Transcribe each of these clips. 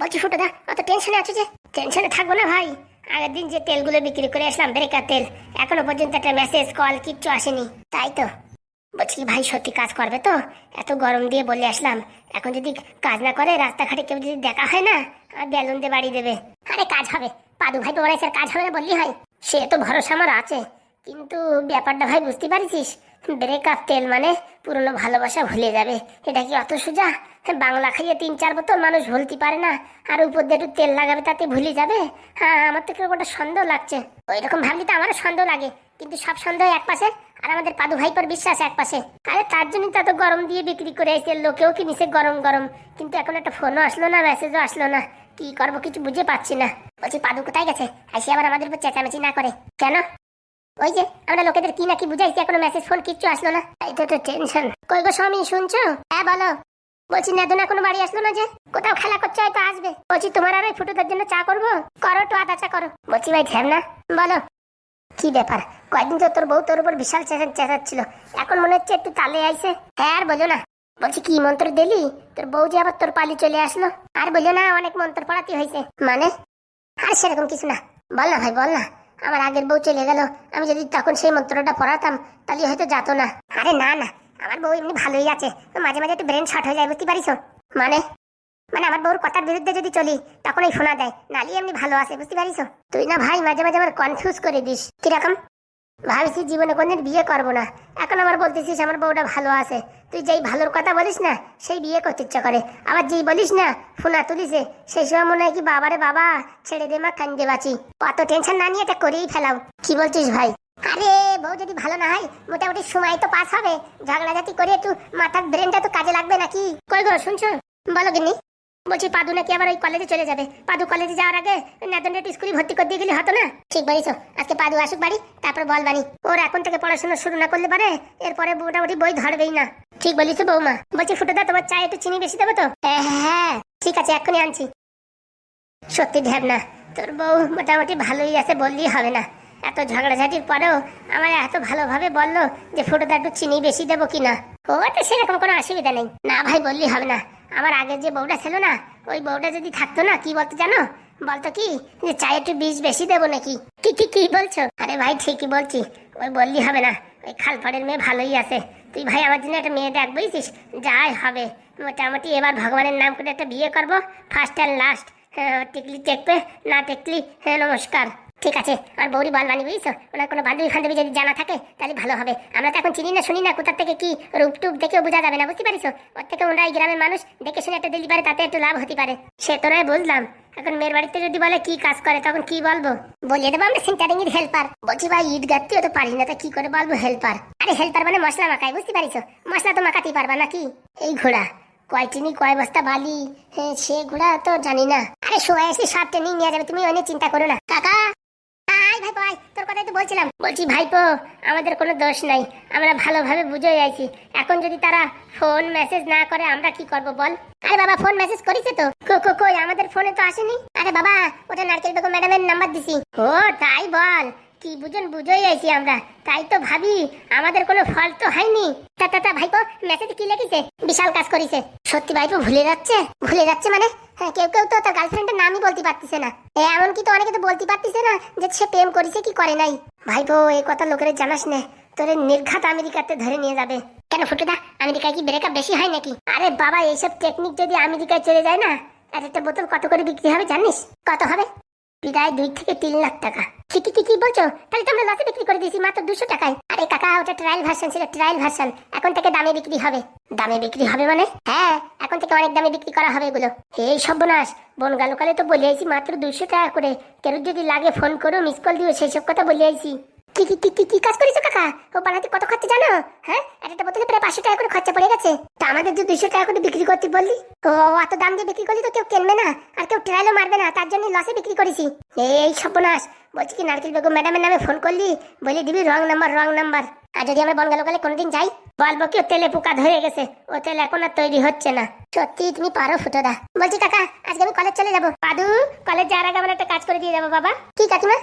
বলছি ফুটো দা, অত টেনশনে আছো যে? টেনশনে থাকব না ভাই। আগের দিন যে তেলগুলো বিক্রি করে আসলাম ব্রেকার তেল, এখনও পর্যন্ত একটা মেসেজ কল কিচ্ছু আসেনি। তাই তো। বলছি, ভাই, সত্যি কাজ করবে তো? এত গরম দিয়ে বলে আসলাম। এখন যদি কাজ না করে, রাস্তাঘাটে কেউ যদি দেখা হয় না, আর বেলুন দিয়ে বাড়ি দেবে। আরে, কাজ হবে। পাদু ভাই তোমার কাজ হবে না বললি হয়? সে তো ভরসা আমার আছে। কিন্তু ব্যাপারটা ভাই বুঝতে পারছিস? ব্রেকআপ তেল মানে পুরনো ভালোবাসা ভুলে যাবে। এটা কি অত সোজা? বাংলা খাইয়ে তিন চার বোতল মানুষ ভুলতে পারে না। আর উপর দিয়ে তেল লাগাবে তাতে ভুলে যাবে? হ্যাঁ আমার তো কীরকম একটা সন্দেহ লাগছে। ওই রকম ভাবলি তো আমারও সন্দেহ লাগে। কিন্তু সব সন্দেহ এক পাশে আর আমাদের পাদু ভাইপর বিশ্বাস এক পাশে। আরে তার জন্যই তো গরম দিয়ে বিক্রি করে এসে লোকেও কিনেছে গরম গরম। কিন্তু এখন একটা ফোনও আসলো না মেসেজও আসলো না। কি করব কিছু বুঝে পাচ্ছি না। বলছি, পাদু কোথায় গেছে? আসি আবার আমাদের উপর চেঁচামেচি না করে। কেন? ওই যে, আমরা লোকেদের কি নাকি বুঝাইছি, এখনও মেসেজ ফোন কিচ্ছু আসলো না। এটা তো টেনশন কই গো স্বামী, শুনছো? হ্যাঁ বলো। বলছি, নেদনা কোনো বাড়ি আসলো না যে? কোথাও খেলা করছে, হয়তো আসবে। বলছি, তোমার আর ওই ফুটোদের জন্য চা করব? করো তো আদা চা করো। বলছি, ভাই, ধ্যান না। বলো। কি ব্যাপার? কয়েকদিন তো তোর বউ তোর উপর বিশাল চেঁচা চেঁচাচ্ছিল। এখন মনে হচ্ছে একটু তালে আইছে। হ্যাঁ আর বলো না। বলছি, কি মন্ত্র দিলি? তোর বউ যে আবার তোর পালি চলে আসলো। আর বলল না, অনেক মন্ত্র পড়াতে হয়েছে মানে? আর সেরকম কিছু না। বল না, ভাই, বল না। আমার আগের বউ চলে গেল। আমি যদি তখন সেই মন্ত্রটা পড়াতাম তাহলে হয়তো যাতো না। আরে না না আমার বউ এমনি ভালোই আছে। মাঝে মাঝে একটু ব্রেন শর্ট হয়ে যায় বুঝতে পারিস? মানে? মানে আমার বউর কথার বিরুদ্ধে যদি চলি তখন এই শোনা দেয় নালি এমনি ভালো আছে বুঝতে পারিস? তুই না ভাই মাঝে মাঝে আমার কনফিউজ করে দিস। কীরকম? ভাবছি জীবনে কোনদিন বিয়ে করব না। এখন আমার বলতেছিস আমার বউটা ভালো আছে। তুই যেই ভালোর কথা বলিস না, সেই বিয়ে করতে ইচ্ছা করে। আবার যেই বলিস না, ফোনা তুলিসে সেই সময় মনে হয় কি বাবারে বাবা, ছেড়ে দে মা, কান্দে বাঁচি। অত টেনশন না নিয়ে এটা করেই ফেলাও। কি বলছিস ভাই? আরে, বউ যদি ভালো না হয়, মোটামুটি সময় তো পাস হবে। ঝগড়াঝাটি করে একটু মাথার ব্রেনটা তো কাজে লাগবে নাকি? কই গো, শুনছো? বলো গিনি বলছি, পাদু নাকি আবার ওই কলেজে চলে যাবে। পাদু কলেজে যাওয়ার আগে নাদনটা একটু স্কুলে ভর্তি করে দিয়ে গেলে হতো না? ঠিক বলিস আজকে পাদু আসুক বাড়ি, তারপর বল বানি। ওর এখন থেকে পড়াশোনা শুরু না করলে পারে, এরপরে মোটামুটি বই ধরবেই না। ঠিক বলিস বৌমা। বলছি, ফুটোদা, তোমার চায় একটু চিনি বেশি দেবো তো? হ্যাঁ হ্যাঁ ঠিক আছে, এক্ষুনি আনছি। সত্যি ধ্যান না। তোর বউ মোটামুটি ভালোই আছে বললেই হবে না। এত ঝগড়াঝাটির পরেও আমার এত ভালোভাবে বলল যে ফুটোটা একটু চিনি বেশি দেবো কিনা? ও তো সেরকম কোনো অসুবিধা নেই। না ভাই, বললেই হবে না। আমার আগের যে বউটা ছিল না, ওই বউটা যদি থাকতো না, কি বলতো জানো? বলতো কি, যে চাই একটু বীজ বেশি দেবো নাকি? কি কি কি বলছো? আরে ভাই, ঠিকই বলছি। ওই বললি হবে না। ওই খালপাড়ের মেয়ে ভালোই আছে। তুই ভাই আমার জন্য একটা মেয়ে দেখ, বুঝছিস? যাই হবে। মোটামুটি এবার ভগবানের নাম করে একটা বিয়ে করব ফার্স্ট অ্যান্ড লাস্ট টিকলি টেকবে না টেকলি হ্যাঁ নমস্কার। ঠিক আছে আর বৌরি বল বানি বুঝছ? ওনার কোনো বান্ধবী ফান্ধবী যদি জানা থাকে, তাহলে ভালো হবে। আমরা তো এখন চিনি না, শুনি না, কোথার থেকে কি রূপ টুপ দেখেও বোঝা যাবে না, বুঝতে পারিস ওর থেকে ওরা এই গ্রামের মানুষ, দেখে শুনে একটা দিলি পারে, তাতে একটু লাভ হতে পারে। সে তো নয়, বুঝলাম। এখন মেয়ের বাড়িতে যদি বলে কি কাজ করে, তখন কি বলব? বলিয়ে দেবো আমরা সেন্টারিং এর হেল্পার বলছি, ভাই, ইট গাঁততেও তো পারি না, তা কি করে বলব হেল্পার আরে হেল্পার মানে মশলা মাখায়, বুঝতে পারিস মশলা তো মাখাতেই পারবা নাকি? এই ঘোড়া, কয় চিনি কয় বস্তা বালি? হ্যাঁ সে ঘোড়া তো জানি না। আরে শোয়া, এসে সব ট্রেনিং নিয়ে যাবে, তুমি অনেক চিন্তা করো না। কাকা আয় ভাই ভাই, তোর কথাই তো বলছিলাম। বলছি, ভাইপো, আমাদের কোনো দোষ নাই। আমরা ভালোভাবে বুঝে যাইছি এখন যদি তারা ফোন মেসেজ না করে, আমরা কি করব বল? আরে বাবা ফোন মেসেজ করেছে তো। কই, আমাদের ফোনে তো আসেনি? আরে বাবা, ওটা নারকেল বেগম ম্যাডামের নাম্বার দিছি। ও, তাই বল। কি বুঝুন বুঝেই আইছি আমরা। তাই তো ভাবি আমাদের কোনো ফল তো হয়নি। তা তা তা ভাইপো মেসেজ কি লিখেছে বিশাল কাজ করেছে। সত্যি ভাইপো ভুলে যাচ্ছে? ভুলে যাচ্ছে মানে? হ্যাঁ কেউ কেউ তো তার গার্লফ্রেন্ডের নামই বলতে পারতেছে না। এ, এমনকি তো অনেকে তো বলতে পারতেছে না যে সে প্রেম করেছে কি করে নাই। ভাইপো এই কথা লোকের জানাস না। তোরে নির্ঘাত আমেরিকাতে ধরে নিয়ে যাবে। কেন ফুটুদা আমেরিকায় কি ব্রেকআপ বেশি হয় নাকি? আরে বাবা এইসব টেকনিক যদি আমেরিকায় চলে যায় না এক একটা বোতল কত করে বিক্রি হবে জানিস? কত হবে? প্রায় দুই থেকে তিন লাখ টাকা। কি কি বলছো? তাহলে তো আমরা লসে বিক্রি করে দিয়েছি মাত্র দুশো টাকায়। আরে কাকা, ওটা ট্রায়াল ভার্সন ছিল ট্রায়াল ভার্সন এখন থেকে দামে বিক্রি হবে। দামে বিক্রি হবে মানে? হ্যাঁ এখন থেকে অনেক দামে বিক্রি করা হবে এগুলো। এই সর্বনাশ। বন গালকালে তো বলে আইছি মাত্র দুশো টাকা করে। কেউ যদি লাগে ফোন করো মিস কল দিও সেসব কথা বলে আইছি। কি কি কি কি কাজ করেছ কাকা? ও বানাতে কত খরচা জানো? হ্যাঁ? একটা বোতলে প্রায় পাঁচশো টাকা করে খরচা পড়ে গেছে। তা আমাদের যে দুইশো টাকা করে বিক্রি করতে বললি, ও এত দাম দিয়ে বিক্রি করলি তো কেউ কিনবে না, আর কেউ ট্রায়ালও মারবে না, তার জন্য লসে বিক্রি করেছি। এই সর্বনাশ, বলছি কি নারকেল বেগম ম্যাডামের নামে ফোন করলি? বলে দিবি রং নাম্বার রং নাম্বার আর যদি আমরা বনগা লোকালে কোনোদিন যাই, বলব কি তেলে পোকা ধরে গেছে, ও তেল এখন আর তৈরি হচ্ছে না। সত্যি তুমি পারো ফুটোদা। বলছি কাকা, আজকে আমি কলেজ চলে যাব। পাদু কলেজ যাওয়ার আগে আমার একটা কাজ করে দিয়ে যাব বাবা। কি কাকিমা?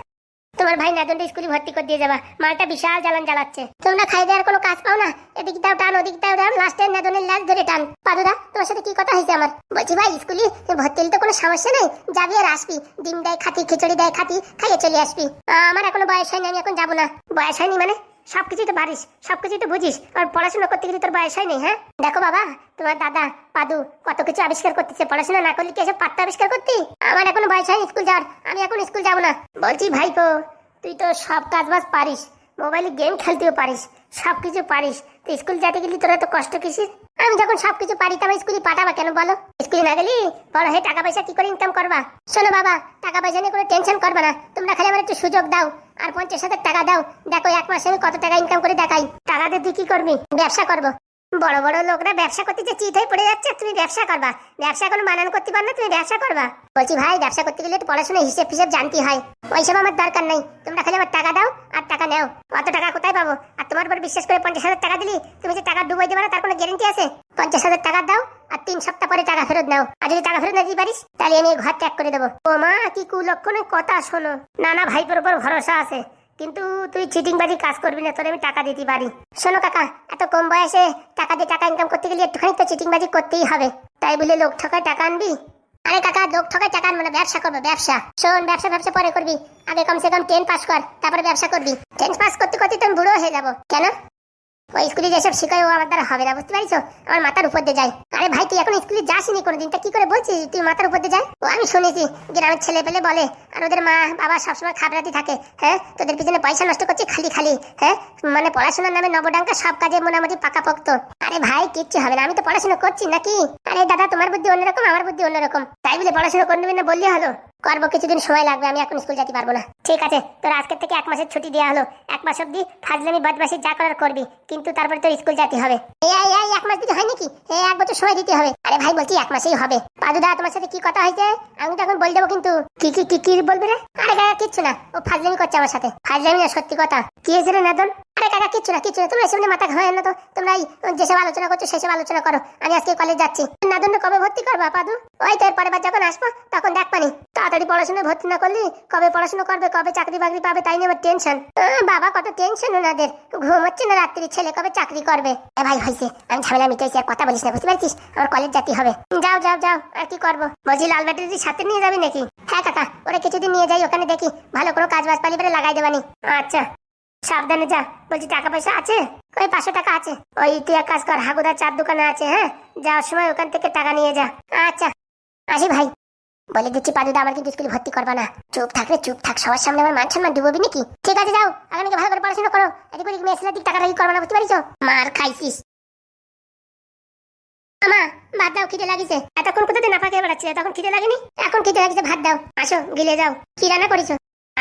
তোমার ভাই নাদনটা স্কুলে ভর্তি করে দিয়ে যাবা। মালটা বিশাল জ্বালান জ্বালাচ্ছে। তোমরা খাই দেওয়ার কোনো কাজ পাও না। এদিক দাও টান, ওদিক দাও টান লাস্টে নাদনের লাশ ধরে টান। পাদুদা, তোমার সাথে কি কথা হয়েছে আমার? বলছি, ভাই, স্কুলে ভর্তি হলে তো কোনো সমস্যা নেই। যাবি আর আসবি। ডিম দেয়, খাতি, খিচুড়ি দেয়, খাতি, খাইয়ে চলে আসবি। আমার এখনও বয়স হয়নি, আমি এখন যাব না। বয়স হয়নি মানে? সবকিছুই তো পারিস, সবকিছুই তো বুঝিস। আর পড়াশোনা করতে গেলে তোর বয়স হয়নি হ্যাঁ? দেখো বাবা, তোমার দাদা, পাদু কত কিছু আবিষ্কার করতেছে। পড়াশোনা না করলে কি এসব পাত্তা আবিষ্কার করতি? আমার এখনও বয়স হয়নি, স্কুল যাওয়ার। আমি এখন স্কুল যাব না। বলছি, ভাইপো, তুই তো সব কাজ বাজ পারিস। মোবাইলে গেম খেলতেও পারিস সব কিছু পারিস। তো স্কুল যেতে গেলে তোরা তো কষ্ট কিসির? আমি যখন সবকিছু পারি তবে স্কুলে পাঠাবা কেন বলো? স্কুলে না গেলি বলো হে টাকা পয়সা কি করে ইনকাম করবা? শোনো বাবা, টাকা পয়সা নিয়ে কোনো টেনশন করবে না। তোমরা খালি আমার একটু সুযোগ দাও আর পঞ্চাশ হাজার টাকা দাও। দেখো এক মাসে আমি কত টাকা ইনকাম করে দেখাই। টাকা দিয়ে তুই কি করবি? ব্যবসা করব। বড় বড় লোকরা ব্যবসা করতে যে চিত হয়ে পড়ে যাচ্ছে, তুমি ব্যবসা করবা। ব্যবসা কোনো মানান করতে পার না তুমি ব্যবসা করবা। বলছি, ভাই, ব্যবসা করতে গেলে তো পড়াশোনা হিসেব ফিসেব জানতে হয়। ওইসব আমার দরকার নাই। তোমরা খালি আমার টাকা দাও আর টাকা নাও। অত টাকা কোথায় পাবো? আর তোমার উপর বিশ্বাস করে পঞ্চাশ হাজার টাকা দিলি, তুমি যে টাকা ডুবাই দেবে না, তার কোনো গ্যারেন্টি আছে? পঞ্চাশ হাজার টাকা দাও আর তিন সপ্তাহ পরে টাকা ফেরত নাও। আর যদি টাকা ফেরত না দিতে পারিস, তাহলে আমি ঘর ত্যাগ করে দেবো। ও মা কি কুলক্ষণের কথা শোনো। না না ভাইপোর উপর ভরসা আছে। কিন্তু তুই চিটিং বাজি কাজ করবি না, তোর আমি টাকা দিতে পারি। শোনো কাকা, এত কম বয়সে টাকা দিয়ে টাকা ইনকাম করতে গেলে একটুখানি তো চিটিং বাজি করতেই হবে। তাই বলে লোক ঠকায় টাকা আনবি? আরে কাকা, লোক ঠকায় টাকা আনব না, ব্যবসা করব, ব্যবসা। শোন, ব্যবসা ব্যবসা পরে করবি। আগে কমসে কম টেন পাস কর, তারপরে ব্যবসা করবি। টেন পাস করতে করতে তুমি বুড়ো হয়ে যাব। কেন? ওই স্কুলে যেসব শিখায় ও আমার দ্বারা হবে না, বুঝতে পারিস আমার মাথার উপর দিয়ে যায়। আরে ভাই, তুই এখন স্কুলে যাসনি কোনোদিন তা কি করে বলছিস? তুই মাথার উপর দিয়ে যায়? ও, আমি শুনেছি, গ্রামের ছেলে পেলে বলে, আর ওদের মা, বাবা সবসময় খাবরাতি থাকে হ্যাঁ? তোদের পিছনে পয়সা নষ্ট করছে খালি খালি হ্যাঁ? মানে পড়াশোনার নামে নবডাঙ্কা সব কাজে মোটামুটি পাকা পোক্ত। আরে ভাই, কিচ্ছু হবে না, আমি তো পড়াশোনা করছি নাকি? আরে দাদা, তোমার বুদ্ধি অন্যরকম, আমার বুদ্ধি অন্যরকম। তাই বলে পড়াশোনা করবি না বললে হলো? করব, কিছুদিন সময় লাগবে, আমি এখন স্কুল যেতে পারব না। ঠিক আছে, তোর আজকের থেকে এক মাসের ছুটি দেওয়া হলো। এক মাস অব্দি ফাজলামি বদমাসি যা করার করবি, কিন্তু তারপরে তোর স্কুল যেতে হবে। এক মাস দিতে হয় নাকি? এই, এক বছর সময় দিতে হবে। আরে ভাই, বলছি এক মাসেই হবে। পাদুদা তোমার সাথে কি কথা হয়েছে? আমি তো এখন বলে দেবো কিন্তু। কি কি কি কি বলবি রে? আরে কিচ্ছু না। ও ফাজলামি করছে আমার সাথে। ফাজলামি না, সত্যি কথা। কি হয়েছে রে নাদন? কাকা কিচ্ছু না না। তোমরা মাথা না তো তোমরা যেসব আলোচনা করছ, সেসব আলোচনা করো। আমি আজকে কলেজ যাচ্ছি। নাদন কবে ভর্তি করবা, পাদু? ওই বার যখন আসব, তখন দেখ পানি। তাড়াতাড়ি পড়াশোনায় ভর্তি না করলি, কবে পড়াশোনা করবে, কবে চাকরি বাকরি পাবে, তাই নিয়ে টেনশন বাবা, কত টেনশন ওনাদের। ঘুম হচ্ছে না রাত্রি, ছেলে কবে চাকরি করবে? এ ভাই হয়েছে আমি ঝামেলা মিটাইছি, আর কথা বলিস না, বুঝতে পারছিস? আমার কলেজ যেতে হবে। যাও যাও যাও, আর কি করব? বলছি, লাল ব্যাটারি সাথে নিয়ে যাবি নাকি? হ্যাঁ কাকা, ওরা কিছুদিন নিয়ে যাই, ওখানে দেখি। ভালো কোনো কাজ বাজ পালি পরে লাগাই দেবানি। আচ্ছা। সাবধানে যা। বলছি টাকা পয়সা আছে? ওই পাঁচশো টাকা আছে। ওই তুই এক কাজ কর, হাগুদার চার দোকানে আছে হ্যাঁ? যাওয়ার সময় ওখান থেকে টাকা নিয়ে যা। আচ্ছা আসি ভাই। বলে দিচ্ছি, পাদুদা, আমার কিন্তু স্কুলে ভর্তি করবা না। চুপ থাকলে চুপ থাক। সবার সামনে আমার মান সম্মান ডুববি নাকি? ঠিক আছে, যাও। আগামীকে ভালো করে পড়াশোনা করো। এদিক ওদিক মেয়ে দিক টাকা রাখি করবা না, বুঝতে পারিস মার খাইছিস। আমা, ভাত দাও, খিদে লাগিছে। এতক্ষণ কোথাতে না পাকে বেড়াচ্ছিলে? তখন খিদে লাগেনি? এখন খিদে লাগিছে, ভাত দাও। আসো, গিলে যাও। কি রান্না করেছ?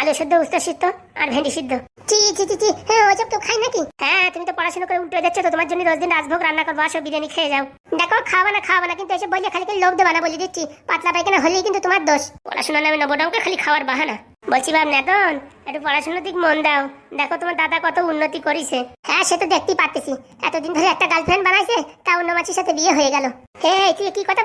আলু সিদ্ধ উস্তা সিদ্ধ আর ভেন্ডি সিদ্ধ। চি চি চি চি হ্যাঁ ওসব তো খাই নাকি? হ্যাঁ তুমি তো পড়াশোনা করে উল্টে যাচ্ছ তো তোমার জন্য রোজ দিন রাজভোগ রান্না করব আসো বিরিয়ানি খেয়ে যাও। দেখো খাওয়া না খাওয়া না কিন্তু এসব বললে খালি লোভ দেবা না বলে দিচ্ছি। পাতলা পায়খানা হলেই কিন্তু তোমার দোষ। পড়াশোনা নামে নবডঙ্কা খালি খাওয়ার বাহানা। বলছি ভাব নেতন একটু পড়াশোনার দিক মন দাও। দেখো তোমার দাদা কত উন্নতি করেছে। হ্যাঁ সে তো দেখতেই পারতেছি। এতদিন ধরে একটা গার্লফ্রেন্ড বানাইছে তা অন্য মাছির সাথে বিয়ে হয়ে গেল। হ্যাঁ উচিত কথা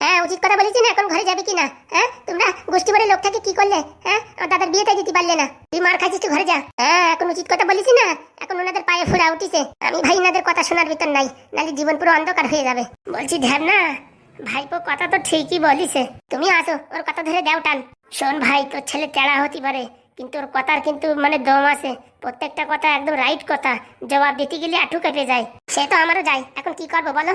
হ্যাঁ হ্যাঁ দিতে পারলে না। তুই মার খাইছিস ঘরে যা। এখন উচিত কথা বলেছি না, এখন ওনাদের পায়ে ফুরা উঠিছে। আমি ভাই ওনাদের কথা শোনার ভিতর নাই, নাহলে জীবন পুরো অন্ধকার হয়ে যাবে। বলছি ধ্যান না, ভাইপো কথা তো ঠিকই বলিছে। তুমি আসো, ওর কথা ধরে দেও টান। শোন ভাই, তোর ছেলে টেড়া হতে পারে। কিন্তু ওর কথার কিন্তু মানে দম আছে। প্রত্যেকটা কথা একদম রাইট কথা। জবাব দিতে গেলে আঠু কেটে যায়। সে তো আমারও যায়। এখন কি করব বলো?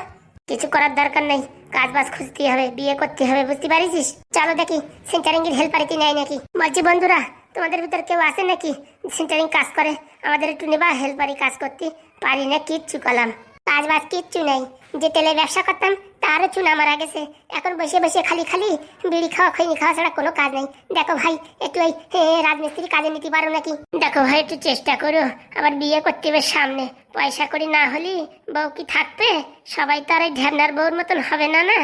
কিছু করার দরকার নেই। কাজ বাজ খুঁজতে হবে, বিয়ে করতে হবে, বুঝতে পারিস চলো দেখি সেন্টারিং এর হেল্পারে কি নেয় নাকি? বলছি, বন্ধুরা, তোমাদের ভিতর কেউ আছে নাকি? সেন্টারিং কাজ করে। আমাদের একটু নেবা হেল্পারি কাজ করতে। পারি না, কিচ্ছু করলাম। কাজ বাজ কিচ্ছু নেই। যে তেলের ব্যবসা করতাম, তারও চুনা মারা গেছে। এখন বসে বসে খালি খালি বিড়ি খাওয়া, খৈনি খাওয়া ছাড়া কোনো কাজ নেই। দেখো ভাই, একটু ওই রাজমিস্ত্রি কাজে নিতে পারো নাকি? দেখো ভাই, একটু চেষ্টা করো। আবার বিয়ে করতে হবে সামনে। পয়সা করি না হলি বউ কি থাকবে? সবাই তো আর এই ঢ্যাবনার বউর মতন হবে না না?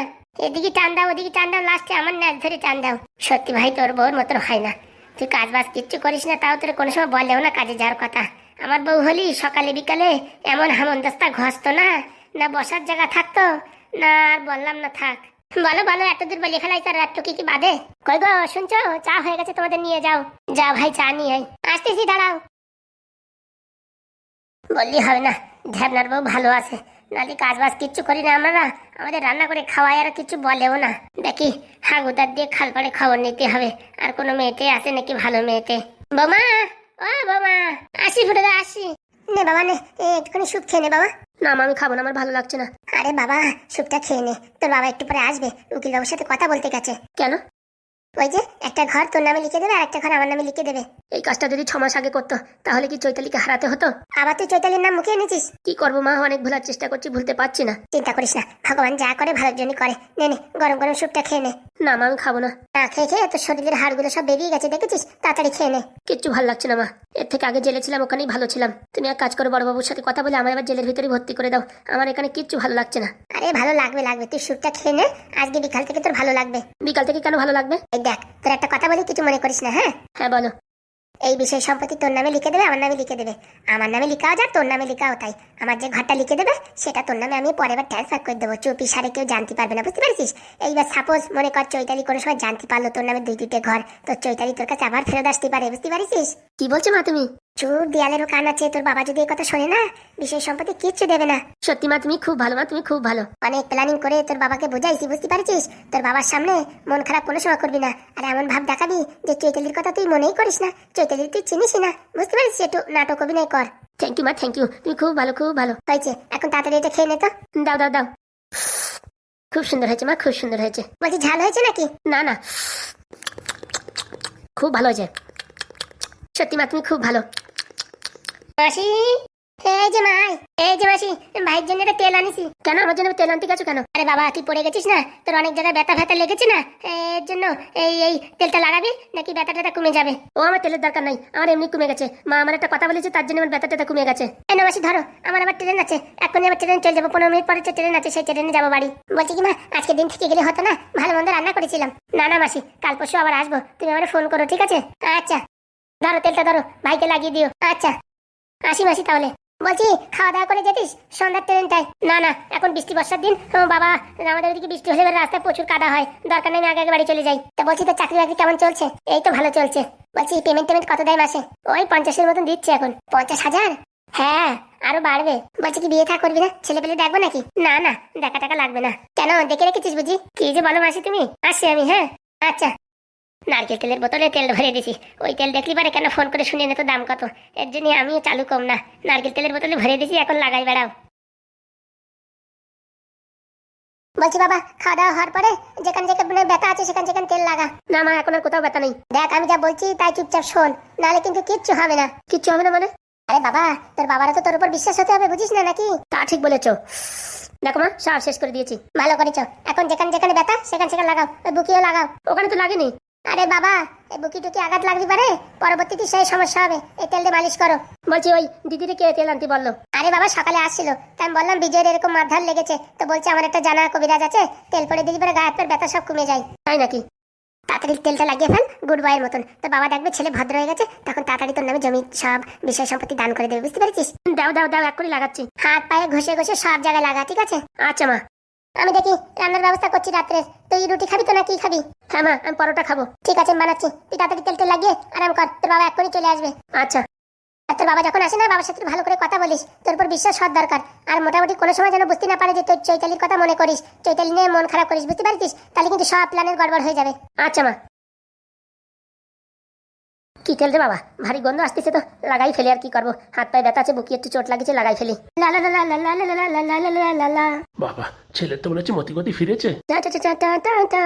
এদিকে টান দাও, ওদিকে টান দাও, লাস্টে আমার ন্যাচ ধরে টান দাও। সত্যি ভাই, তোর বউর মতন হয় না। তুই কাজ বাজ কিচ্ছু করিস না, তাও তোর কোনো সময় বলেও না কাজে যাওয়ার কথা। আমার বউ হলি সকালে বিকালে এমন হামনদস্তা ঘসতো না? না বসার জায়গা থাকতো? না আর বললাম না থাক। বলো বলো, এত দূর বলি খেলাই তার রাত কি বাদে? কই গো, শুনছো? চা হয়ে গেছে, তোমাদের নিয়ে যাও। যা ভাই, চা নিয়ে আই আসতেছি, দাঁড়াও। বললি হবে না, ঢ্যাবনার বউ ভালো আছে। নালি কাজ বাজ কিচ্ছু করি না আমরা। আমাদের রান্না করে খাওয়াই আর কিছু বলেও না। দেখি, হাগুদার দিয়ে খাল পাড়ে খবর নিতে হবে। আর কোনো মেয়েতে আছে নাকি ভালো মেয়েতে? বোমা! ও বাবা আসি ফুটে আসি। নে বাবা নে একটুখানি স্যুপ খেয়ে নে বাবা। না আমি খাব না আমার ভালো লাগছে না। আরে বাবা স্যুপটা খেয়ে নে। তোর বাবা একটু পরে আসবে উকিল বাবুর সাথে কথা বলতে গেছে। কেন? ওই যে একটা ঘর তোর নামে লিখে দেবে আর একটা ঘর আমার নামে লিখে দেবে। এই কাজটা যদি ছ মাস আগে করতো তাহলে কি চৈতালিকে হারাতে হতো? আবার তুই চৈতালির নাম মুখে এনেছিস? কি করব মা অনেক ভোলার চেষ্টা করছি ভুলতে পারছি না। চিন্তা করিস না ভগবান যা করে ভালোর জন্য করে। নে নে গরম গরম স্যুপটা খেয়ে নে। না মা আমি খাব না। না খেয়ে খেয়ে তোর শরীরের হাড়গুলো সব বেরিয়ে গেছে দেখেছিস? তাড়াতাড়ি খেয়ে নে। কিচ্ছু ভালো লাগছে না মা। এর থেকে আগে জেলে ছিলাম ওখানেই ভালো ছিলাম। তুমি এক কাজ করো বড়বাবুর সাথে কথা বলে আমার এবার জেলের ভিতরে ভর্তি করে দাও। আমার এখানে কিচ্ছু ভালো লাগছে না। আরে ভালো লাগবে লাগবে। তুই স্যুপটা খেয়ে নে আজকে বিকাল থেকে তোর ভালো লাগবে। বিকাল থেকে কেন ভালো লাগবে? দেখ তোর একটা কথা বলি কিছু মনে করিস না হ্যাঁ? হ্যাঁ বলো। এই বিষয় সম্পত্তি তোর নামে লিখে দেবে আমার নামে লিখে দেবে। আমার নামে লিখাও যা তোর নামে লিখাও তাই। আমার যে ঘরটা লিখে দেবে সেটা তোর নামে আমি পরে বার ট্রান্সফার করে দেবো। চুপি সারে কেউ জানতে পারবে না বুঝতে পারছিস? এইবার সাপোজ মনে কর চৈতালি কোনো সময় জানতে পারল তোর নামে দুই দুইটে ঘর তোর চৈতালি তোর কাছে আবার ফেরত আসতে পারে বুঝতে পারছিস? কি বলছো মা তুমি? চুপ দেয়ালেরও কান আছে তোর বাবা যদি এই কথা শোনে না বিষয় সম্পত্তি কিচ্ছু দেবে না। সত্যি মা তুমি খুব ভালো মা তুমি খুব ভালো। অনেক প্ল্যানিং করে তোর বাবাকে বোঝাইছি বুঝতে পারছিস? তোর বাবার সামনে মন খারাপ কোনো সময় করবি না। আর এমন ভাব দেখাবি যে চৈতালির কথা তুই মনেই করিস না। চৈতালি তুই চিনিস না বুঝতে পারছিস? একটু নাটক অভিনয় কর। থ্যাংক ইউ মা থ্যাংক ইউ তুমি খুব ভালো খুব ভালো। হয়েছে এখন তাড়াতাড়ি এটা খেয়ে নে তো। দাও দাও দাও। খুব সুন্দর হয়েছে মা খুব সুন্দর হয়েছে। বলছি ঝাল হয়েছে নাকি? না না। খুব ভালো হয়েছে। সত্যি মা, তুমি খুব ভালো। মাসি, এই যে মাই, এই যে মাসি ভাইয়ের জন্য একটা তেল কেন? আমার জন্য তেল আনতে গেছো কেন? আরে বাবা, তুই পড়ে গেছিস না? তোর অনেক জায়গায় ব্যথা ফ্যাথা লেগেছে না? এর জন্য এই এই তেলটা লাগাবি, নাকি ব্যথা ট্যাথা কমে যাবে? ও, আমার তেলের দরকার নাই, আমার এমনি কমে গেছে। মা আমার একটা কথা বলেছে, তার জন্য আমার ব্যথা ট্যাথা কমে গেছে। না মাসি, ধরো, আমার আবার ট্রেন আছে। এখনই আবার ট্রেন চলে যাব, পনেরো মিনিট পরে ট্রেন আছে, সেই ট্রেনে যাব বাড়ি। বলছি কি মা, আজকে দিন থেকে গেলে হতো না? ভালো মন্দ রান্না করেছিলাম। না না মাসি, কাল পরশু আবার আসব, তুমি আমার ফোন করো, ঠিক আছে? আচ্ছা। ধরো, তেলটা ধরো ভাইকে লাগিয়ে দিও। আচ্ছা আসি মাসি তাহলে। বলছি, খাওয়া দাওয়া করে যেতিস? সন্ধ্যার ট্রেনটায় না না, এখন বৃষ্টি, বর্ষার দিন। বাবা, আমাদের ওদিকে বৃষ্টি হলে রাস্তায় প্রচুর কাদা হয়। দরকার নেই, আগে আগে বাড়ি চলে যাই। তা বলছি তো চাকরি বাকরি কেমন চলছে? এই তো ভালো চলছে। বলছি পেমেন্ট টেমেন্ট কত দেয় মাসে? ওই পঞ্চাশের মতন দিচ্ছে এখন। পঞ্চাশ হাজার? হ্যাঁ আরও বাড়বে। বলছি, কি বিয়ে থা করবি না? ছেলে পেলে দেখব নাকি? না না, দেখা টাকা লাগবে না। কেন, দেখে রেখেছিস বুঝি? কি যে বলো মাসি তুমি? আসছি আমি হ্যাঁ? আচ্ছা। নারকেল তেলের বোতলে তেল ভরে দিছি। ওই তেল দেখলি পারে কেন? ফোন করে শুনে তো দাম কত। এর জন্য আমিও চালু কম না। নারকেল তেলের বোতলে ভরে দিছি, এখন লাগাই বেড়াও। বলছি, বাবা, খাওয়া দাওয়া হওয়ার পরে যেখানে যেখানে ব্যথা আছে, সেখানে সেখানে তেল লাগা। না, মা, এখন আর কোথাও ব্যথা নেই। দেখ, আমি যা বলছি তাই চুপচাপ শোন। নাহলে কিন্তু কিচ্ছু হবে না। কিচ্ছু হবে না মানে? আরে বাবা, তোর বাবারা তো তোর উপর বিশ্বাস হতে হবে, বুঝিস না নাকি? তা ঠিক বলেছ। দেখো, মা সার শেষ করে দিয়েছি। ভালো করেছ এখন যেখানে যেখানে ব্যথা, সেখানে সেখানে লাগাও। বুকিও লাগাও। ওখানে তো লাগেনি। আরে বাবা এই বুকি টুকি আঘাত লাগতে পারে? পরবর্তীতে সেই সমস্যা হবে। এই তেল দিয়ে মালিশ করো। বলছি ওই দিদিরে কে তেল আনতে বলল? আরে বাবা সকালে আসছিল। তাই আমি বললাম বিজয়ের এরকম মারধার লেগেছে। তো বলছে আমার একটা জানা কবিরাজ আছে তেল পরে দিদি পরে গায়ে হাত ব্যথা সব কমে যায়। তাই নাকি? তাড়াতাড়ি তেলটা লাগিয়ে ফেল গুড বয়ের মতন। তো বাবা দেখবে ছেলে ভদ্র হয়ে গেছে তখন তাড়াতাড়ি তোর নামে জমি সব বিষয় সম্পত্তি দান করে দেবে বুঝতে পেরেছিস? দাও দাও দাও এক করে লাগাচ্ছি। হাত পায়ে ঘষে ঘষে সব জায়গায় লাগা ঠিক আছে? আচ্ছা মা। আমি দেখি রান্নার ব্যবস্থা করছি রাত্রে। তুই রুটি খাবি তো না কি খাবি? হ্যাঁ মা আমি পরোটা খাব। ঠিক আছে বানাচ্ছি। তুই তাড়াতাড়ি তেল তেল লাগিয়ে আরাম কর। তোর বাবা এক্ষুনি চলে আসবে। আচ্ছা। আর তোর বাবা যখন আসে না বাবার সাথে ভালো করে কথা বলিস। তোর উপর বিশ্বাস হওয়ার দরকার। আর মোটামুটি কোনো সময় যেন বুঝতে না পারে যে তোর চৈতালির কথা মনে করিস। চৈতালি নিয়ে মন খারাপ করিস বুঝতে পারছিস? তাহলে কিন্তু সব প্ল্যানের গড়বড় হয়ে যাবে। আচ্ছা মা। কি তেল রে বাবা ভারী গন্ধ আসতেছে তো লাগাই ফেলে আর কি করব হাত পায়ে ব্যথা আছে বুকি একটু চোট লাগেছে লাগাই ফেলি লা লা লা লা লা লা লা লা লা লা লা লা লা লা বাবা ছেলের তো মনে হচ্ছে মতিগতি ফিরেছে টা টা টা টা টা টা।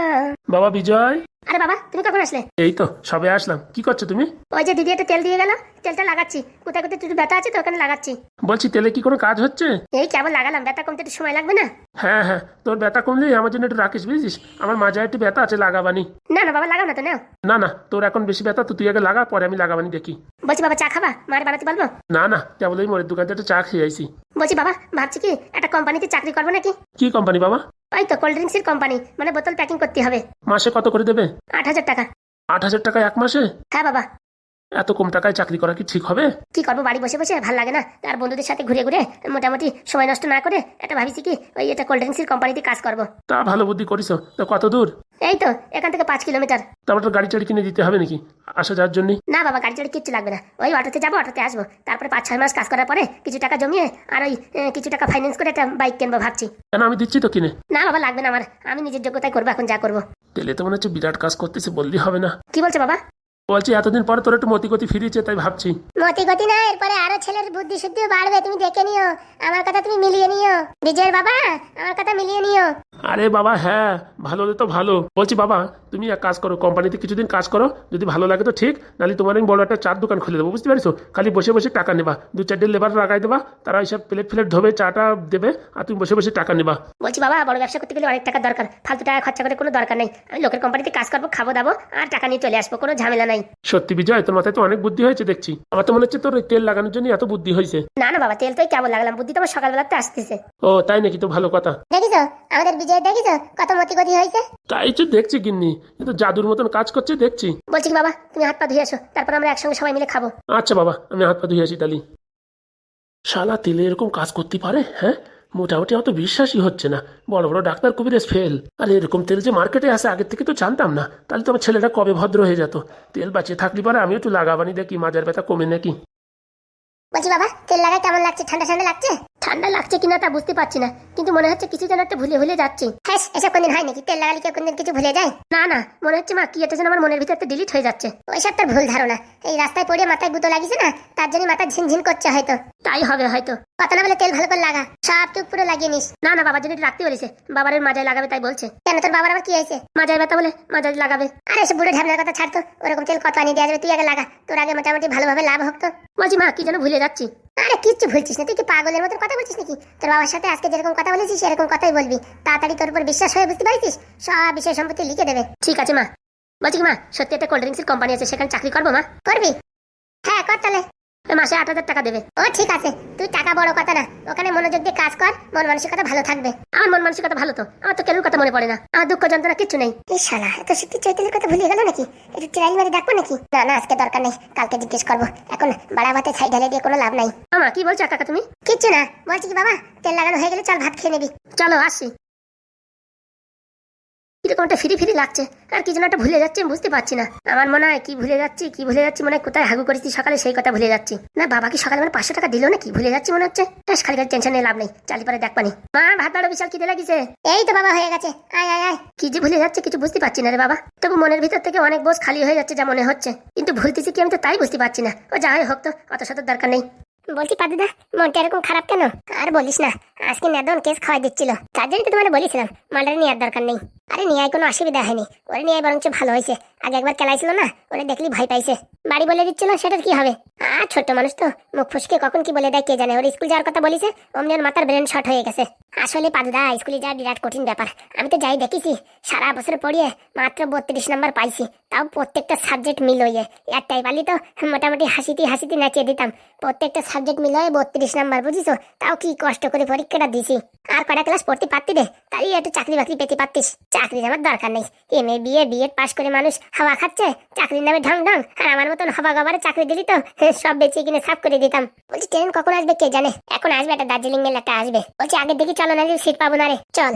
বাবা বিজয় আরে বাবা তুমি কখন আসলে? এই তো সবে আসলাম। কি করছ তুমি? ওই যে দিদি একটা তেল দিয়ে গেল তেলটা লাগাচ্ছি। কোথায় কোথায় একটু ব্যথা আছে তো ওখানে লাগাচ্ছি। বলছি তেলে কি কোনো কাজ হচ্ছে? এই কেমন লাগালাম ব্যথা কমতে একটু সময় লাগবে না? হ্যাঁ হ্যাঁ তোর ব্যথা কমলেই আমার জন্য একটু রাখিস বুঝিস আমার মাজায় একটু ব্যথা আছে লাগাবানি। না না বাবা লাগাও না তো নাও। না না তোর এখন বেশি ব্যথা তো তুই আগে লাগা পরে আমি লাগাবানি দেখি। বলছি বাবা চা খাবা? মার বানাতে বলব? না না কেবল ওই মোড়ের দোকান থেকে চা খেয়ে আইসি বলছি বাবা ভাবছি কি একটা কোম্পানিতে চাকরি করব নাকি? কি কোম্পানি বাবা? ওই তো কোল্ড ড্রিঙ্কসের কোম্পানি মানে বোতল প্যাকিং করতে হবে। মাসে কত করে দেবে? আট হাজার টাকা। আট হাজার টাকা এক মাসে? হ্যাঁ বাবা। এত কম টাকায় চাকরি করা কি ঠিক হবে? কি করব বাড়ি বসে বসে? ভালো লাগে না। আর বন্ধুদের সাথে ঘুরে ঘুরে মোটামুটি সময় নষ্ট না করে এটা ভাবিছি কি ওই এটা কোল্ড ড্রিঙ্কসের কোম্পানিতে কাজ করব। তা ভালো বুদ্ধি করিস। তো কত দূর? এই তো এখান থেকে পাঁচ কিলোমিটার। তারপর তো গাড়ি চাড়ি কিনে দিতে হবে নাকি? আসা যাওয়ার জন্য? না বাবা গাড়ি চড়ে কিচ্ছু লাগবে না। ওই অটোতে যাব অটোতে আসব। তারপরে পাঁচ ছয় মাস কাজ করার পরে কিছু টাকা জমিয়ে আর ওই কিছু টাকা ফাইন্যান্স করে একটা বাইক কিনবো ভাবছি। কেন আমি দিচ্ছি তো কিনে? না বাবা লাগবে না আমার। আমি নিজের যোগ্যতায় করব এখন যা করব। তেলে তো মনে হচ্ছে বিরাট কাজ করতেছে বললেই হবে না। কি বলছো বাবা? বলছি এতদিন পরে তোর একটু মতি গতি ফিরিয়েছে তাই ভাবছি। মতি গতি না এরপরে আরও ছেলের বুদ্ধি শুদ্ধিও বাড়বে তুমি দেখে নিও। আমার কথা তুমি মিলিয়ে নিও। বিজয়ের বাবা আমার কথা মিলিয়ে নিও। আরে বাবা হ্যাঁ ভালো হলে তো ভালো। বলছি বাবা তুমি এক কাজ করো কোম্পানিতে কিছুদিন কাজ করো যদি ভালো লাগে তো ঠিক নাহলে তোমার আমি বড় একটা চার দোকান খুলে দেবো বুঝতে পারছ খালি বসে বসে টাকা নেবা দু চারটে লেবার লাগাই দেবা তারা এইসব প্লেট ফ্লেট ধোবে চাটা দেবে আর তুমি বসে বসে টাকা নেবা। বলছি বাবা বড় ব্যবসা করতে গেলে অনেক টাকা দরকার ফালতু টাকা খরচা করে কোনো দরকার নেই। আমি লোকের কোম্পানিতে কাজ করব খাব দাবো আর টাকা নিয়ে চলে আসব কোনো ঝামেলা নাই। সত্যি বিজয় তোর মাথায় তো অনেক বুদ্ধি হয়েছে দেখছি। আমার তো মনে হচ্ছে তোর তেল লাগানোর জন্য এত বুদ্ধি হয়েছে। না না বাবা তেল তো কেমন লাগলাম বুদ্ধি তো আমার সকালবেলাতে আসতেছে। ও তাই নাকি তো ভালো কথা। আমাদের বিজয় কত মতি গতি হয়েছে। তাই তো দেখছি গিন্নি কিন্তু জাদুর মতন কাজ করছে দেখছি। বলছি বাবা তুমি হাত পা ধুয়ে আসো তারপর আমরা একসঙ্গে সবাই মিলে খাব। আচ্ছা বাবা আমি হাত পা ধুয়ে আসি তালি শালা তেলে এরকম কাজ করতে পারে হ্যাঁ? মোটামুটি অত বিশ্বাসই হচ্ছে না। বড় বড় ডাক্তার কবিরেজ ফেল। আর এরকম তেল যে মার্কেটে আসে, আগের থেকে তো জানতাম না। তাহলে তো আমার ছেলেটা কবে ভদ্র হয়ে যেত? তেল বাঁচিয়ে থাকলি পরে আমি একটু লাগাবানি দেখি, মাজার ব্যথা কমে নাকি? বলছি বাবা, তেল লাগায় কেমন লাগছে? ঠান্ডা ঠান্ডা লাগছে? ঠান্ডা লাগছে কিনা তা বুঝতে পারছি না কিন্তু মনে হচ্ছে কিছু যেন একটা ভুলে ভুলে যাচ্ছি। হ্যাঁ এসব কোনদিন হয় নাকি তেল লাগালে কেউ কোনদিন কিছু ভুলে যায়? না না মনে হচ্ছে মা কি একটা যেন আমার মনের ভিতর ডিলিট হয়ে যাচ্ছে। ওইসব তোর ভুল ধারণা। এই রাস্তায় পড়ে মাথায় গুতো লাগিয়েছে না তার জন্য মাথা ঝিনঝিন করছে হয়তো। তাই হবে হয়তো। কত না বলে তেল ভালো করে লাগা সব টুক পুরো লাগিয়ে নিস। না না বাবার জন্য রাখতে বলেছে বাবারের মাজায় লাগাবে তাই বলছে। কেন তোর বাবার আবার কি হয়েছে? মাজায় ব্যথা বলে মাজায় লাগাবে। আরে এসব বুড়ো ঢাবনার কথা ছাড়তো ওরকম তেল কত আনিয়ে দেওয়া যাবে তুই আগে লাগা। তোর আগে মোটামুটি ভালোভাবে লাভ হোক তো। বলছি মা কি যেন ভুলে যাচ্ছি। আরে কিচ্ছু ভুলছিস না তুই কি পাগলের মতো কথা বলছিস নাকি? তোর বাবার সাথে আজকে যেরকম কথা বলেছিস সেরকম কথাই বলবি। তাড়াতাড়ি তোর উপর বিশ্বাস হয়ে বুঝতে পারছিস? সব বিষয় সম্পত্তি লিখে দেবে। ঠিক আছে মা। বলছি মা সত্যি একটা কোল্ড ড্রিঙ্কসের কোম্পানি আছে সেখানে চাকরি করব মা? করবি? হ্যাঁ কর তাহলে। মাসে আট হাজার টাকা দেবে। ও ঠিক আছে। তুই টাকা বড় কথা না। ওখানে মনোযোগ দিয়ে কাজ কর মন মানসিকতা ভালো থাকবে। আমার মন মানসিকতা ভালো তো। আমার তো কেন কথা মনে পড়ে না। আমার দুঃখ যন্ত্রণা কিছু নেই। এই শালা এত সত্যি চৈতালির কথা ভুলে গেল নাকি? একটু ট্রাইল মারি দেখব নাকি? না না আজকে দরকার নেই। কালকে জিজ্ঞেস করব। এখন বাড়া ভাতে ছাই ঢালে দিয়ে কোনো লাভ নাই। আমা কি বলছো কাকা তুমি? কিচ্ছু না। বলছি কি বাবা তেল লাগানো হয়ে গেলে চল ভাত খেয়ে নিবি। চলো আসি। কীরকম একটা ফিরি ফিরি লাগছে। আর কি যেন একটা ভুলে যাচ্ছে, আমি বুঝতে পারছি না। আমার মনে হয় কি ভুলে যাচ্ছি, কি ভুলে যাচ্ছি, মনে হয় কোথায় হাগু করেছি, সকালে সেই কথা ভুলে যাচ্ছি। না, বাবা কি সকালে মানে পাঁচশো টাকা দিল না কি ভুলে যাচ্ছি মনে হচ্ছে। বেশ, খালি খালি টেনশন নিয়ে লাভ নেই। চালি দেখ পানি। মা, ভাত বাড়ো বিশাল খিদে লাগিছে। এই তো বাবা হয়ে গেছে। আয় আয় আয়। কি যে ভুলে যাচ্ছে, কিছু বুঝতে পারছি না রে বাবা। তবু মনের ভিতর থেকে অনেক বোঝ খালি হয়ে যাচ্ছে যা মনে হচ্ছে। কিন্তু ভুলতেছি কি আমি তো তাই বুঝতে পারছি না। ও যাই হোক তো, অত শত দরকার নেই। বলছি পাদুদা, মনটা এরকম খারাপ কেন? আর বলিস না, আজকে নেদন কেস খাওয়াই দিচ্ছিল। তার জন্য তো তোমার বলেছিলাম মালটারে নেওয়ার দরকার নেই। আরে নিয়ে কোনো অসুবিধা হয়নি। ওরে নিয়ে বরঞ্চ ভালো হয়েছে। আগে একবার খেলাইছিল না, ওরে দেখলি ভয় পাইছে। বাড়ি বলে দিচ্ছিল সেটার কি হবে? আর ছোট্ট মানুষ তো, মুখ ফুসকে কখন কি বলে দেয় কে জানে। ওর স্কুল যাওয়ার কথা বলিছে, অমনি ওর মাথার ব্রেন শর্ট হয়ে গেছে। আসলে পাদুদা, স্কুলে যাওয়া বিরাট কঠিন ব্যাপার। আমি তো যাই দেখেছি, সারা বছর পড়িয়ে মাত্র বত্রিশ নাম্বার পাইছি। তাও প্রত্যেকটা সাবজেক্ট মিল হইয়ে একটাই পালি তো, মোটামুটি হাসিতে হাসিতে নাচিয়ে দিতাম। প্রত্যেকটা সাবজেক্ট মিল হয়ে বত্রিশ নাম্বার বুঝিস তাও কি কষ্ট করে পরীক্ষাটা দিছি। আর কটা ক্লাস পড়তে পারতি রে? তাই একটু চাকরি বাকরি পেতে পারতিস। চাকরির আমার দরকার নেই। এম এ বিএ বিএড পাশ করে মানুষ হাওয়া খাচ্ছে, চাকরির নামে ঢং ঢং। আর আমার মতন হবা গবারে চাকরি দিলি তো সব বেঁচে কিনে সাফ করে দিতাম। বলছি, ট্রেন কখন আসবে কে জানে? এখন আসবে একটা দার্জিলিং মেল একটা আসবে। বলছি আগে দেখি চলো না সিট পাবো না রে। চল।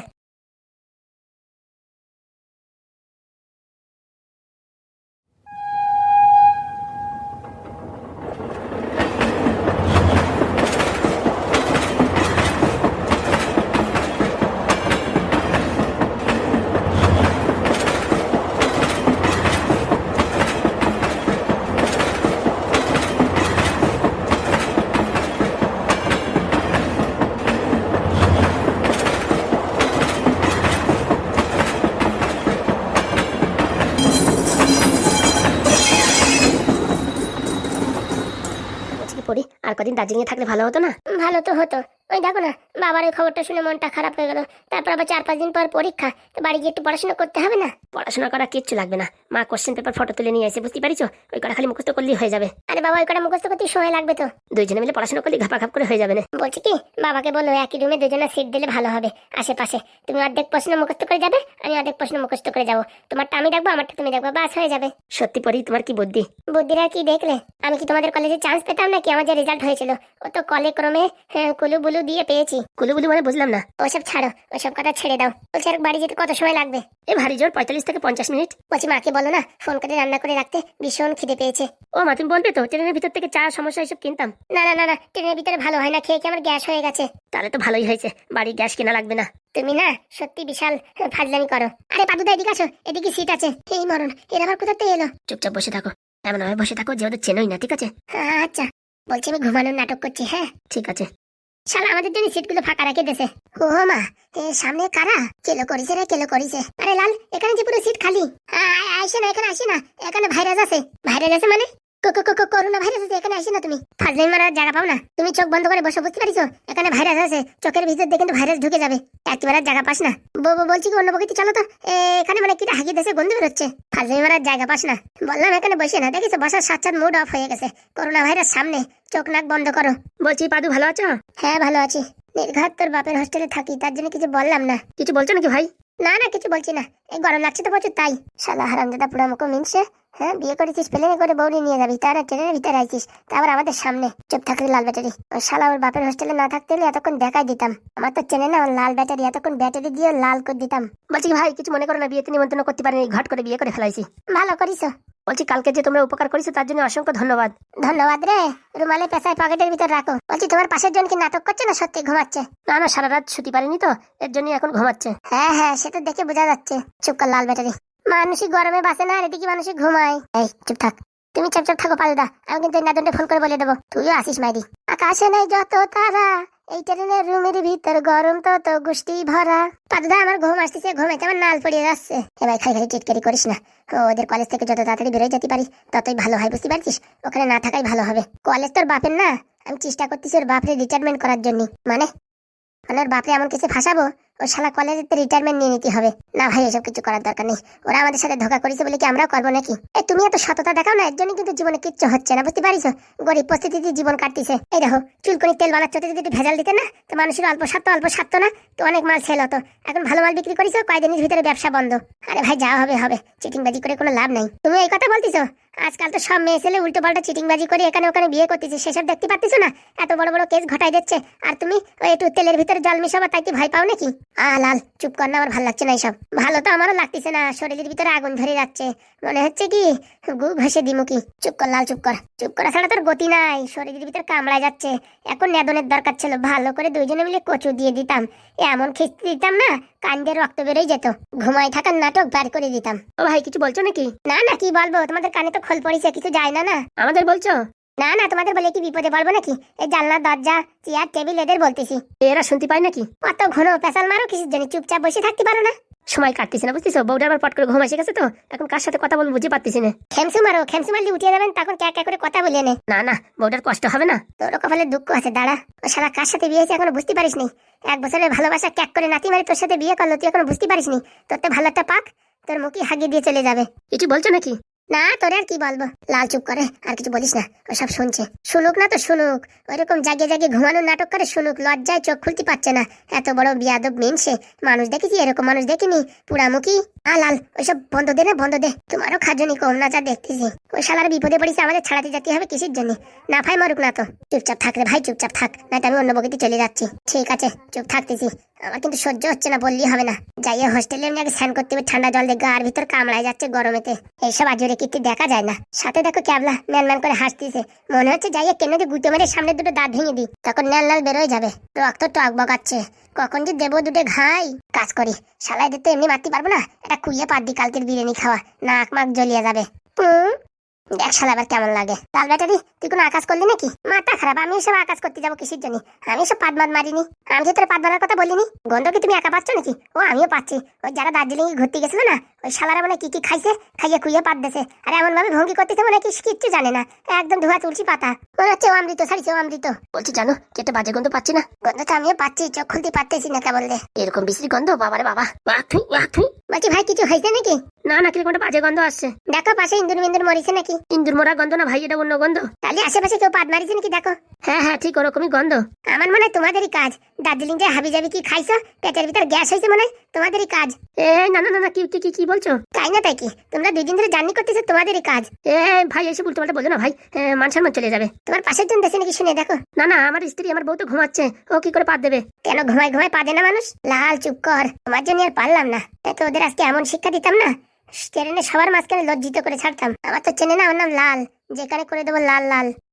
বলছি কি পড়ি আর কদিন দার্জিলিং এ থাকলে ভালো হতো না? ভালো তো হতো। ওই দেখো না বাবার ওই খবরটা শুনে মনটা খারাপ হয়ে গেল। তারপর আবার চার পাঁচ দিন পর পরীক্ষা। তো বাড়ি গিয়ে একটু পড়াশোনা করতে হবে না? পড়াশোনা করা কিচ্ছু লাগবে না। মা কোশ্চেন পেপার ফটো তুলে নিয়ে এসে বুঝতে পারিছো? ওই কটা খালি মুখস্থ করলেই হয়ে যাবে। আরে বাবা ওই কটা মুখস্থ করতে সময় লাগবে তো। দুইজনে মিলে পড়াশোনা করলে ঘাপা ঘাপ করে হয়ে যাবে না। বলছি কি বাবাকে বলো একই রুমে দুজনে সিট দিলে ভালো হবে। আশেপাশে। তুমি অর্ধেক প্রশ্ন মুখস্থ করে যাবে আমি অর্ধেক প্রশ্ন মুখস্থ করে যাব। তোমারটা আমি দেখব আমারটা তুমি দেখব বাস হয়ে যাবে। সত্যি পরি তোমার কি বুদ্ধি? বুদ্ধিরা কি দেখলে? আমি কি তোমাদের কলেজে চান্স পেতাম নাকি? আমার যে রেজাল্ট হয়েছিল। ও তো কলে ক্রমে হ্যাঁ, কুলু বুলু দিয়ে পেয়েছি। কুলু বুলু মানে বুঝলাম না। ওসব ছাড়ো ওসব কথা ছেড়ে দাও। বলছি আর বাড়ি যেতে কত সময় লাগবে? এই ভারী জোর পঁয়তাল্লিশ থেকে পঞ্চাশ মিনিট। বলছি মাকে বলো না ফোন করে রান্না করে রাখতে ভীষণ খিদে পেয়েছে। ও মা তুমি বলবে তো ট্রেনের ভিতর থেকে চা সমস্যা এসব কিনতাম। না না না না ট্রেনের ভিতরে ভালো হয় না খেয়ে খেয়ে আমার গ্যাস হয়ে গেছে। তাহলে তো ভালোই হয়েছে বাড়ি গ্যাস কেনা লাগবে না। তুমি না সত্যি বিশাল ফাজলামি করো। আরে পাদুদা এদিকে আসো এদিকে সিট আছে। এই মরণ এর আবার কোথাতে এলো? চুপচাপ বসে থাকো এমন ভাবে বসে থাকো যেহেতু চেনোই না ঠিক আছে? হ্যাঁ আচ্ছা বলছি আমি ঘুমানোর নাটক করছি হ্যাঁ? ঠিক আছে। শালা আমাদের জন্য সিটগুলো ফাঁকা রেখে দেছে ও মা সামনে কারা? কেলো করিছে রে কেলো করিছে? আরে লাল, এখানে যে পুরো সিট খালি। আ- আ- আইসে না এখানে আসে না, এখানে ভাইরাস আছে। ভাইরাস আছে মানে? করোনা ভাইরাস আছে এখানে আসে না তুমি। ফাজলাই মারার জায়গা পাও না। তুমি চোখ বন্ধ করে বসে বুঝতে পারিছো? এখানে ভাইরাস আছে চোখের ভিতর দিয়ে কিন্তু ভাইরাস ঢুকে যাবে। একেবারে জায়গা পাস না। বলছি কি অন্য বকিতে চলো তো। এখানে মানে কিটা হাগি দেশে গন্ধ বেরোচ্ছে। ফাজলাই মারার জায়গা পাস না। বললাম এখানে বসে না দেখিছো বসার সাত সাত মুড অফ হয়ে গেছে। করোনা ভাইরাস সামনে চোখ নাক বন্ধ করো। বলছি পাদু ভালো আছো? হ্যাঁ ভালো আছি। নির্ঘাত তোর বাপের হোস্টেলে থাকি তার জন্য কিছু বললাম না। কিছু বলছো নাকি ভাই? না না কিছু বলছি না। এই গরম লাগছে তো প্রচুর তাই। শালা হারামদাদা পুরো মুখো মিনছে। হ্যাঁ বিয়ে করেছিস প্লেনে করে বৌরি নিয়ে যাবি? তারা ট্রেনের ভিতরে আইছিস। তারপর আমাদের সামনে। চুপ থাকলে লাল ব্যাটারি। ওই শালা, ওর বাপের হোস্টেলে না থাকতে হলে এতক্ষণ দেখাই দিতাম। আমার তো চেনে না, ওর লাল ব্যাটারি। এতক্ষণ ব্যাটারি দিয়ে লাল করে দিতাম। বলছি ভাই, কিছু মনে করো না, বিয়েতে নিমন্ত্রণ করতে পারিনি। ঘট করে বিয়ে করে ফেলাইছি। ভালো করিস বলছি কালকে যে তোমরা উপকার করেছ, তার জন্য অসংখ্য ধন্যবাদ। ধন্যবাদ রে। রুমালে পেশায় পকেটের ভিতর রাখো। বলছি, তোমার পাশের জন কি নাটক করছে না সত্যি ঘুমাচ্ছে? না না, সারা রাত ছুটি পারিনি তো, এর জন্য এখন ঘুমাচ্ছে। হ্যাঁ হ্যাঁ সেটা দেখে বোঝা যাচ্ছে। চুপ কর লাল ব্যাটারি। মানুষই গরমে বাসে না এদিকে মানুষই ঘুমায়? এই, চুপ থাক। তুমি চুপচাপ থাকো পালদা, আমি কিন্তু নাদনটা ফোন করে বলে দেবো। তুইও আসিস মাইরি। আকাশে নাই যত তারা, এই ট্রেনের রুমের ভিতর গরম তত গুষ্টি ভরা। পাদুদা আমার ঘুম আসতেছে ঘুমাইতে আমার নাল পড়িয়ে যাচ্ছে। এবার খাই খাই টিটকারি করিস না। ওদের কলেজ থেকে যত তাড়াতাড়ি বেরোয় যেতে পারি, ততই ভালো হয়, বুঝতে পারছিস? ওখানে না থাকাই ভালো হবে। কলেজ তোর বাপের না? আমি চেষ্টা করতেছি ওর বাপরে রিটায়ারমেন্ট করার জন্য। মানে? মানে ওর বাপরে এমন কিছু ফাঁসাবো? ও শালা কলেজে তো রিটায়ারমেন্ট নিয়ে নিতে হবে। না ভাই, এসব কিছু করার দরকার নেই। ওরা আমাদের সাথে ধোকা করেছে বলে কি আমরাও করব নাকি? এ, তুমি এত সততা দেখাও না এর জন্য কিন্তু জীবনে কিচ্ছু হচ্ছে না, বুঝতে পারিস? গরিব পরিস্থিতিতে জীবন কাটতেছে। এই দেখো, চুলকনি তেল বানাচ্ছ যদি একটু ভেজাল দিতে না, তো মানুষের অল্প স্বার্থ অল্প স্বার্থ না, তো অনেক মাল সেল হতো। এখন ভালো মাল বিক্রি করিস কয়েকদিনের ভিতরে ব্যবসা বন্ধ। আরে ভাই যা হবে হবে। চিটিংবাজি করে কোনো লাভ নাই। তুমি এই কথা বলতিছো? আজকাল তো সব মেয়ে ছেলে উল্টো পাল্টা চিটিংবাজি করে এখানে ওখানে বিয়ে করতেছে, সেসব দেখতে পাচ্ছিস না? এত বড় বড় কেস ঘটাই দিচ্ছে। আর তুমি ওই একটু তেলের ভিতরে জল মিশাবা, তাই কি ভয় পাও নাকি? আ লাল চুপ কর না আমার ভালো লাগছে না এইসব ভালো তো আমারও লাগতেছে না শরীরের ভিতরে আগুন ধরে যাচ্ছে। মনে হচ্ছে কি গু ঘষে দিমু কি। চুপ কর লাল চুপ কর। চুপ করা ছাড়া তোর গতি নাই শরীরের ভিতরে কামড়ায় যাচ্ছে। এখন নেদনের দরকার ছিল ভালো করে দুইজনে মিলে কচু দিয়ে দিতাম। এমন খিস্তি দিতাম না কান্দের রক্ত বেরোই যেত। ঘুমাই থাকার নাটক বার করে দিতাম। ও ভাই কিছু বলছো নাকি? না না কি বলব? তোমাদের কানে তো খোল পড়েছে কিছু যায় না না? আমাদের বলছো? না না, তোমাদের বলে কি বিপদে বলব নাকি? এই জানলা, দরজা, চেয়ার, টেবিল এদের বলতেছি। এরা শুনতে পায় নাকি? অত ঘন পেশাল মারো কিসের জন্য চুপচাপ বসে থাকতে পারো না। সময় কাটতেছে না, বুঝতেছো? বউটা আবার পট করে ঘুম এসে গেছে তো। এখন কার সাথে কথা বলব বুঝে পারতেছি না। খেমসু মারো, খেমসু মারলে উঠিয়ে যাবেন তখন ক্যা ক্যা করে কথা বলিয়ে নে। না না, বউটার কষ্ট হবে না। তোর কপালে দুঃখ আছে, দাঁড়া। ও সারা কার সাথে বিয়ে হয়েছে এখনও বুঝতে পারিস নি এক বছরের ভালোবাসা ক্যাক করে নাতি মারি তোর সাথে বিয়ে করল, তুই এখনও বুঝতে পারিস নি তোর তো ভালো একটা পাক, তোর মুখে হাগিয়ে দিয়ে চলে যাবে। কিছু বলছো নাকি? না, তোর আর কি বলব? লাল চুপ করে, আর কিছু বলিস না ও সব শুনছে। শুনুক না তো, শুনুক। ওইরকম জাগে জাগে ঘুমানোর নাটক করে, শুনুক। লজ্জায় চোখ খুলতে পারছে না। এত বড় বিয়াদব মিনসে মানুষ দেখেছি এরকম মানুষ দেখিনি? পুরামুখী আ, লাল, ওইসব বন্ধ দে না বন্ধ দে। তোমারও খাজনি কম না যা দেখতেছি। ওই শালার বিপদে পড়েছে, আমাদের ছাড়াতে যেতে হবে কিসের জন্য? না ভাই, মরুক না তো। চুপচাপ থাক রে ভাই, চুপচাপ থাক। না আমি অন্য বগিতে চলে যাচ্ছি। ঠিক আছে, চুপ থাকতেছি। আমার কিন্তু সহ্য হচ্ছে না, বললেই হবে না। যাইয়ে হোস্টেলে এমনি আগে স্নান করতে হবে, ঠান্ডা জল দিয়ে গার ভিতর কামড়ায় যাচ্ছে গরমেতে। এইসব আজরে কীর্তি দেখা যায় না। সাথে দেখো ক্যাবলা ন্যান করে হাসতেছে। মনে হচ্ছে যাইয়ে কেন দি গুঁতো মেরে সামনে দুটো দাঁত ভেঙে দিই। তখন ন্যান লাল বেরোয় যাবে। রক্ত টক বকাচ্ছে। কখন যে দেবো দুটো ঘাই। কাজ করি। শালাই তো এমনি মারতে পারব না। এটা কুইয়ে পার দি কালকের বিরিয়ানি খাওয়া। নাক মাক জ্বলিয়ে যাবে। দেখ শালা আবার কেমন লাগে? লাল ব্যাটারি তুই কোনো আকাশ করলি নাকি? মাথা খারাপ, আমি এসব আকাশ করতে যাব কিসের জন্য? আমি এসব পাত মাত মারিনি। আমি যে তোর পাত মারার কথা বলিনি। গন্ধ কি তুমি একা পাচ্ছ নাকি? ও, আমিও পাচ্ছি। ওই যারা দার্জিলিং ঘুরতে গেছিল না, ওই শালারা মানে কি কি খাইছে, খাইয়ে খুইয়ে পাত দেছে। আর এমন ভাবে ভঙ্গি করতেছে মানে কি কিচ্ছু জানে না। একদম ধোয়া তুলছি পাতা। মনে হচ্ছে ও অমৃত, সারি ও অমৃত। বলছি, জানো কেটে বাজে গন্ধ পাচ্ছি না? গন্ধটা আমিও পাচ্ছি, চোখ খুলতে পারতেছি না কেবল এরকম বিশ্রী গন্ধ বাবারে বাবা। বলছি, ভাই, কিছু হয়েছে নাকি? না না, কীরকম একটা বাজে গন্ধ আসছে। দেখো, পাশে ইন্দুর মিন্দুর মরিছে নাকি? ইন্দুর মোড়া গন্ধ না ভাই এটা অন্য গন্ধ। তাহলে আশেপাশে কেউ পাত মারিছে নাকি দেখো। হ্যাঁ হ্যাঁ ঠিক ওরকমই গন্ধ। আমার মনে হয় তোমাদেরই কাজ। দার্জিলিং যে হাবি জাবি কি খাইছো পেটের ভিতর গ্যাস হয়েছে মনে হয় তোমাদেরই কাজ। এই না না না কি কি কি বলছো? তাই না তাই কি? তোমরা দুই দিন ধরে জার্নি করতেছো তোমাদেরই কাজ। এ ভাই এসে উল্টো পাল্টা বলো না ভাই? এ, মান সম্মান চলে যাবে। তোমার পাশের জন দেশে নাকি শুনে দেখো। না না আমার স্ত্রী আমার বউ তো ঘুমাচ্ছে। ও কি করে পাত দেবে? কেন ঘুমায় ঘুমায় পা দেয় না মানুষ? লাল চুপ কর। তোমার জন্য আর পারলাম না। তাই তো ওদের আজকে এমন শিক্ষা দিতাম না। ট্রেনে সবার মাঝখানে লজ্জিত করে ছাড়তাম। আমার তো চেনে না, ওর নাম লাল। যেখানে করে দেবো লাল লাল।